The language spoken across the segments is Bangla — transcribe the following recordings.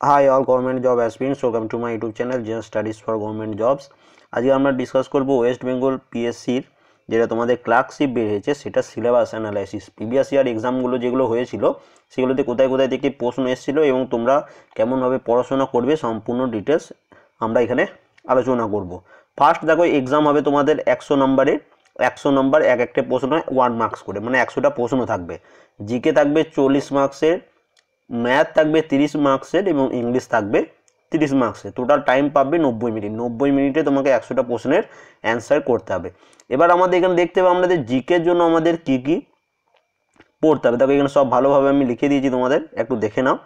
Hi all government job aspirants welcome to my YouTube channel Zen studies for government jobs আজকে আমরা ডিসকাস করব ওয়েস্ট বেঙ্গল পিএসসির যেটা তোমাদের ক্লার্কশিপ বেরিয়েছে, সেটা সিলেবাস অ্যানালাইসিস প্রিভিয়াস ইয়ার এক্সামগুলো যেগুলো হয়েছিল, সেগুলোতে কোথায় কোথায় থেকে প্রশ্ন এসেছিল এবং তোমরা কেমনভাবে পড়াশোনা করবে সম্পূর্ণ ডিটেলস আমরা এখানে আলোচনা করব। ফার্স্ট দেখো এক্সাম হবে তোমাদের একশো নম্বরের একশো নম্বর এক একটা প্রশ্ন ওয়ান মার্কস করে মানে একশোটা প্রশ্ন থাকবে। জিকে থাকবে চল্লিশ মার্কসের ম্যাথ থাকবে তিরিশ মার্কসের এবং ইংলিশ থাকবে তিরিশ মার্কসের টোটাল টাইম পাবে নব্বই মিনিট নব্বই মিনিটে তোমাকে একশোটা প্রশ্নের অ্যান্সার করতে হবে। এবার আমাদের এখানে দেখতে হবে আমাদের জিকের জন্য আমাদের কি কি পড়তে হবে। দেখো এখানে সব ভালোভাবে আমি লিখে দিয়েছি তোমাদের, একটু দেখে নাও।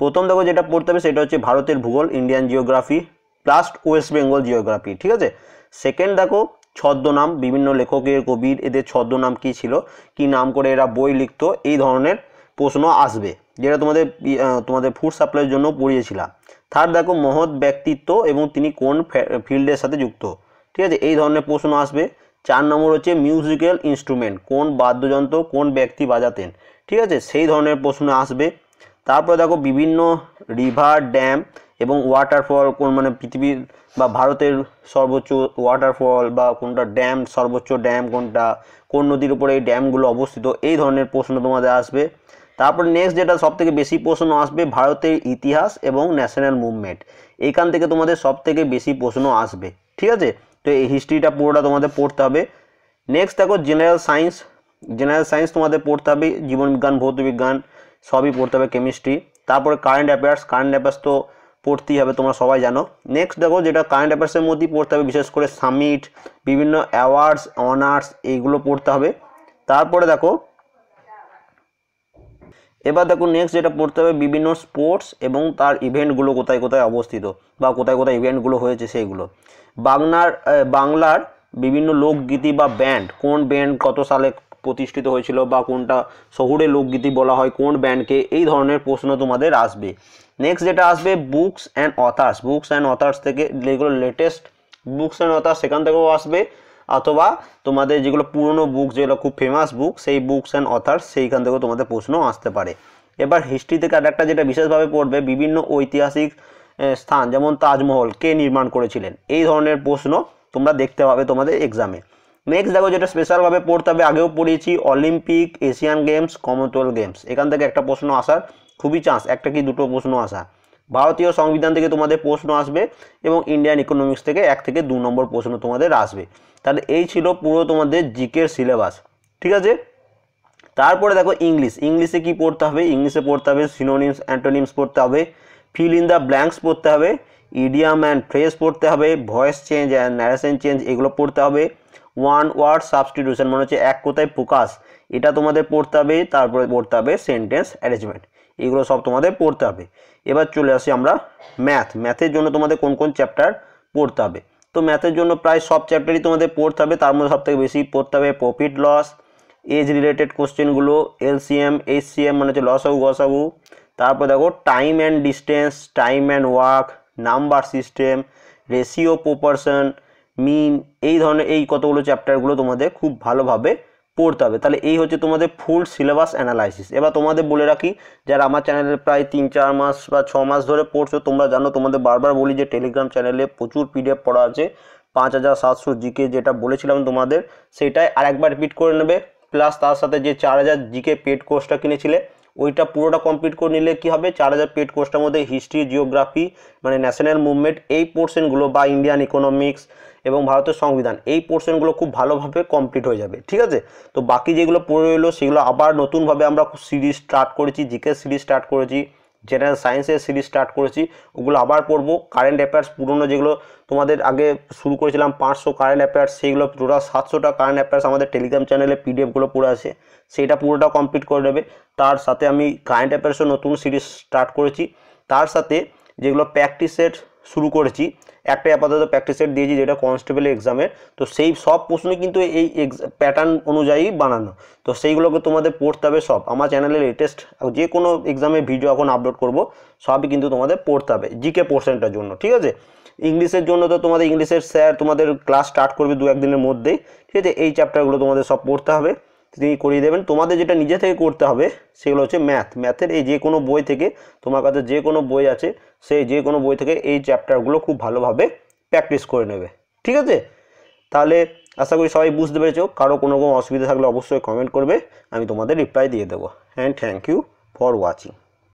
প্রথম দেখো যেটা পড়তে হবে সেটা হচ্ছে ভারতের ভূগোল Indian geography plus West Bengal geography ঠিক আছে? সেকেন্ড দেখো ছদ্মনাম বিভিন্ন লেখকের কবির, এদের ছদ্মনাম কি ছিল? কি নাম করে এরা বই লিখতো? এই ধরনের প্রশ্ন আসবে, যেটা তোমাদের তোমাদের ফুড সাপ্লাইয়ের জন্য পড়িয়েছিলাম। থার্ড দেখো, মহৎ ব্যক্তিত্ব এবং তিনি কোন ফিল্ডের সাথে যুক্ত। ঠিক আছে? এই ধরনের প্রশ্ন আসবে। চার নম্বর হচ্ছে মিউজিক্যাল ইনস্ট্রুমেন্ট কোন বাদ্যযন্ত্র কোন ব্যক্তি বাজাতেন? ঠিক আছে? সেই ধরনের প্রশ্ন আসবে। তারপরে দেখো, বিভিন্ন রিভার ড্যাম এবং ওয়াটারফল কোন মানে পৃথিবীর বা ভারতের সর্বোচ্চ ওয়াটারফল বা কোনটা ড্যাম সর্বোচ্চ ড্যাম কোনটা, কোন নদীর উপরে এই ড্যামগুলো অবস্থিত, এই ধরনের প্রশ্ন তোমাদের আসবে। তারপর নেক্সট যেটা সব থেকে বেশি প্রশ্ন আসবে, ভারতের ইতিহাস এবং ন্যাশনাল মুভমেন্ট এখান থেকে তোমাদের সব থেকে বেশি প্রশ্ন আসবে, ঠিক আছে? তো এই হিস্ট্রিটা পুরোটা তোমাদের পড়তে হবে। নেক্সট দেখো জেনারেল সায়েন্স জেনারেল সায়েন্স তোমাদের পড়তে হবে জীবনবিজ্ঞান ভৌতবিজ্ঞান সবই পড়তে হবে কেমিস্ট্রি তারপরে কারেন্ট অ্যাফেয়ার্স কারেন্ট অ্যাফেয়ার্স তো পড়তেই হবে, তোমরা সবাই জানো। নেক্সট দেখো, যেটা কারেন্ট অ্যাফেয়ার্সের মধ্যেই পড়তে হবে, বিশেষ করে সামিট বিভিন্ন অ্যাওয়ার্ডস অনার্স এইগুলো পড়তে হবে। তারপরে দেখো এবার দেখো নেক্সট যেটা পড়তে হবে, বিভিন্ন স্পোর্টস এবং তার ইভেন্টগুলো কোথায় কোথায় অবস্থিত বা কোথায় কোথায় ইভেন্টগুলো হয়েছে সেইগুলো। বাংলার বাংলার বিভিন্ন লোকগীতি বা ব্যান্ড কোন ব্যান্ড কত সালে প্রতিষ্ঠিত হয়েছিল বা কোনটা শহুরে লোকগীতি বলা হয়, কোন ব্যান্ডকে এই ধরনের প্রশ্ন তোমাদের আসবে। নেক্সট যেটা আসবে books and authors books and authors থেকে যেগুলো লেটেস্ট বুকস অ্যান্ড অথার্স সেখান থেকেও আসবে। অথবা তোমাদের যেগুলো পুরনো বুক যেগুলো খুব ফেমাস বুক সেই বুকস অ্যান্ড অথার্স সেইখান থেকেও তোমাদের প্রশ্ন আসতে পারে। এবার হিস্ট্রি থেকে আর একটা যেটা বিশেষভাবে পড়বে, বিভিন্ন ঐতিহাসিক স্থান, যেমন তাজমহল, কে নির্মাণ করেছিলেন? এই ধরনের প্রশ্ন তোমরা দেখতে পাবে তোমাদের এক্সামে নেক্সট দেখো যেটা স্পেশালভাবে পড়তে হবে, আগেও পড়িয়েছি Olympic Asian Games Commonwealth Games এখান থেকে একটা প্রশ্ন আসার খুবই চান্স একটা কি দুটো প্রশ্ন আসা ভারতীয় সংবিধান থেকে তোমাদের প্রশ্ন আসবে এবং ইন্ডিয়ান ইকোনমিক্স থেকে এক থেকে দু নম্বর প্রশ্ন তোমাদের আসবে। তাহলে এই ছিল পুরো তোমাদের জিকের সিলেবাস ঠিক আছে? তারপরে দেখো ইংলিশ ইংলিশে কি পড়তে হবে? ইংলিশে পড়তে হবে সিনোনিমস অ্যান্টোনিমস পড়তে হবে ফিল ইন দ্য ব্ল্যাঙ্কস পড়তে হবে ইডিয়াম অ্যান্ড ফ্রেস পড়তে হবে voice change and narration change এগুলো পড়তে হবে ওয়ান ওয়ার্ড সাবস্টিটিউশন মানে হচ্ছে এক কোথায় প্রকাশ, এটা তোমাদের পড়তে হবে, তারপরে পড়তে হবে সেন্টেন্স অ্যারেঞ্জমেন্ট এগুলো সব তোমাদের পড়তে হবে। এবার চলে আসি আমরা ম্যাথ ম্যাথের জন্য তোমাদের কোন কোন চ্যাপ্টার পড়তে হবে? তো ম্যাথের জন্য প্রায় সব চ্যাপ্টারই তোমাদের পড়তে হবে। তার মধ্যে সবথেকে বেশি পড়তে হবে প্রফিট লস এজ রিলেটেড কোশ্চেনগুলো এলসিএম এইচসিএম মানে হচ্ছে লস আউ গসাগু তারপর দেখো time and distance time and work number system ratio proportion mean এই ধরনের এই কতগুলো চ্যাপ্টারগুলো তোমাদের খুব ভালোভাবে পড়তে হবে। তাহলে এই হচ্ছে তোমাদের ফুল সিলেবাস অ্যানালাইসিস এবার তোমাদের বলে রাখি, যারা আমার চ্যানেলে প্রায় তিন, চার মাস বা ছ মাস ধরে পড়ছো, তোমরা জানো, তোমাদের বারবার বলি যে টেলিগ্রাম চ্যানেলে প্রচুর পিডিএফ পড়া আছে। পাঁচ হাজার সাতশো জিকে যেটা বলেছিলাম তোমাদের, সেটাই আরেকবার রিপিট করে নেবে। প্লাস তার সাথে যে চার হাজার জিকে পেড কোর্সটা কিনেছিলে, ওইটা পুরোটা কমপ্লিট করে নিলে কি হবে? চার হাজার পেড কোর্সটার মধ্যে হিস্ট্রি জিওগ্রাফি মানে ন্যাশনাল মুভমেন্ট এই পোর্শনগুলো বা ইন্ডিয়ান ইকোনমিক্স এবং ভারতের সংবিধান, এই পোর্শনগুলো খুব ভালোভাবে কমপ্লিট হয়ে যাবে, ঠিক আছে? তো বাকি যেগুলো পড়ে রইল, সেগুলো আবার নতুনভাবে আমরা সিরিজ স্টার্ট করেছি জিকে সিরিজ স্টার্ট করেছি জেনারেল সায়েন্সের সিরিজ স্টার্ট করেছি, ওগুলো আবার পড়ব। কারেন্ট অ্যাফেয়ার্স পুরনো যেগুলো তোমাদের আগে শুরু করেছিলাম, পাঁচশো কারেন্ট অ্যাফেয়ার্স সেইগুলো টোটাল সাতশোটা কারেন্ট অ্যাফেয়ার্স আমাদের টেলিগ্রাম চ্যানেলে পিডিএফগুলো পড়ে আছে সেটা পুরোটা কমপ্লিট করে নেবে। তার সাথে আমি কারেন্ট অ্যাফেয়ার্সও নতুন সিরিজ স্টার্ট করেছি। তার সাথে যেগুলো প্র্যাকটিস সেট শুরু করেছি। একটাই আপাতত প্র্যাকটিস সেট দিয়েছি যেটা কনস্টেবল এক্সামের তো সেই সব প্রশ্নই কিন্তু এই প্যাটার্ন অনুযায়ী বানানো। তো সেইগুলোকে তোমাদের পড়তে হবে সব। আমার চ্যানেলে লেটেস্ট যে কোনো এক্সামের ভিডিও এখন আপলোড করব, সবই কিন্তু তোমাদের পড়তে হবে জিকে পোর্শনটার জন্য, ঠিক আছে? ইংলিশের জন্য তো তোমাদের ইংলিশের স্যার তোমাদের ক্লাস স্টার্ট করবে দু একদিনের মধ্যেই, ঠিক আছে? এই চ্যাপ্টারগুলো তোমাদের সব পড়তে হবে। তিনি করিয়ে দেবেন। তোমাদের যেটা নিজে থেকে করতে হবে সেগুলো হচ্ছে ম্যাথ ম্যাথের এই যে কোনো বই থেকে তোমার কাছে যে কোনো বই আছে, সেই যে কোনো বই থেকে এই চ্যাপ্টারগুলো খুব ভালোভাবে প্র্যাকটিস করে নেবে। ঠিক আছে? তাহলে আশা করি সবাই বুঝতে পেরেছ। কারও কোনো রকম অসুবিধা থাকলে অবশ্যই কমেন্ট করবে। আমি তোমাদের রিপ্লাই দিয়ে দেবো। And thank you for watching